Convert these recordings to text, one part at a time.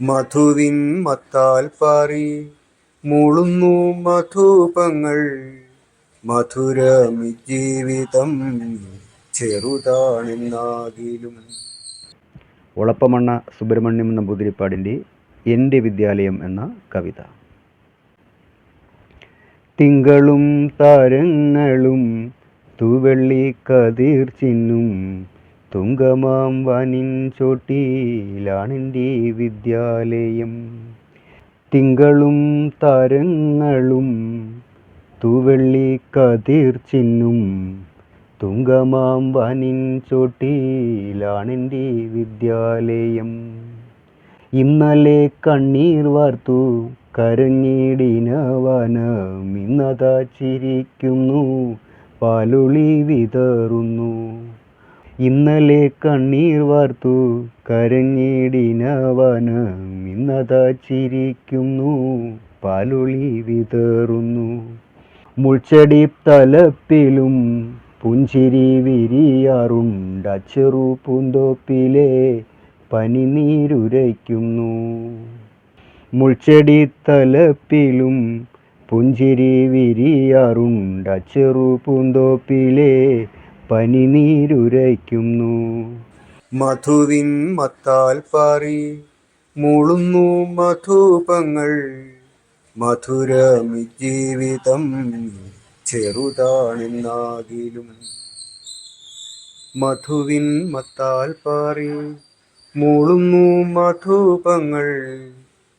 മധുവിൻ മത്താൽ പാറി മുളുന്നു മധുപങ്ങൾ. മധുരമി ജീവിതം ചെറുതാണെന്നാകിലും. ഒളപ്പമണ്ണ സുബ്രഹ്മണ്യം നമ്പൂതിരിപ്പാടിന്റെ എന്റെ വിദ്യാലയം എന്ന കവിത. തിങ്കളും താരങ്ങളും തൂവെള്ളി കതിർ ചിന്നും തുങ്കമാം വനിൻ ചോട്ടിയിലാണെന്റെ വിദ്യാലയം. തിങ്കളും താരങ്ങളും തൂവെള്ളി കതിർ ചിന്നും തുങ്കമാം വനിൻ ചോട്ടിയിലാണെന്റെ വിദ്യാലയം. ഇന്നലെ കണ്ണീർ വാർത്തു കരഞ്ഞിടിനവനം ഇന്നതാ ചിരിക്കുന്നു പാലുളി വിതറുന്നു. ഇന്നലെ കണ്ണീർ വാർത്തു കരഞ്ഞിടിനവനം ഇന്നതാ ചിരിക്കുന്നു പാലൊളി വിതറുന്നു. മുൾച്ചെടി തലപ്പിലും പുഞ്ചിരി വിരിയാറുണ്ട് ചെറു പൂന്തോപ്പിലെ പനിനീരുരയ്ക്കുന്നു. മുൾച്ചെടി തലപ്പിലും പുഞ്ചിരി വിരിയാറുണ്ട് ചെറു പൂന്തോപ്പിലെ പനിനീരുരയ്ക്കുന്നു. മധുവിൻ മത്താൽ പാറി മൂളുന്നു മധുപങ്ങൾ. മധുരമി ജീവിതം ചെറുതാണെന്നാകിലും. മധുവിൻ മത്താൽ പാറി മൂളുന്നു മധുപങ്ങൾ.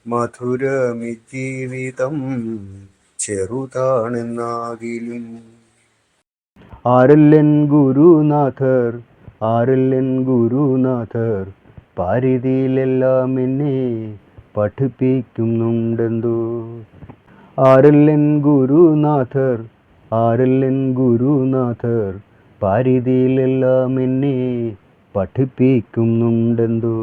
മധുരമി ജീവിതം ചെറുതാണെന്നാകിലും. ആരല്ലൻ ഗുരുനാഥർ ആരല്ലൻ ഗുരുനാഥർ പാരിതിയിലെല്ലാം എന്നെ പഠിപ്പിക്കുന്നുണ്ടെന്തോ? ആരല്ലൻ ഗുരുനാഥർ ആരല്ലൻ ഗുരുനാഥർ പാരിതിയിലെല്ലാം എന്നെ പഠിപ്പിക്കുന്നുണ്ടെന്തോ?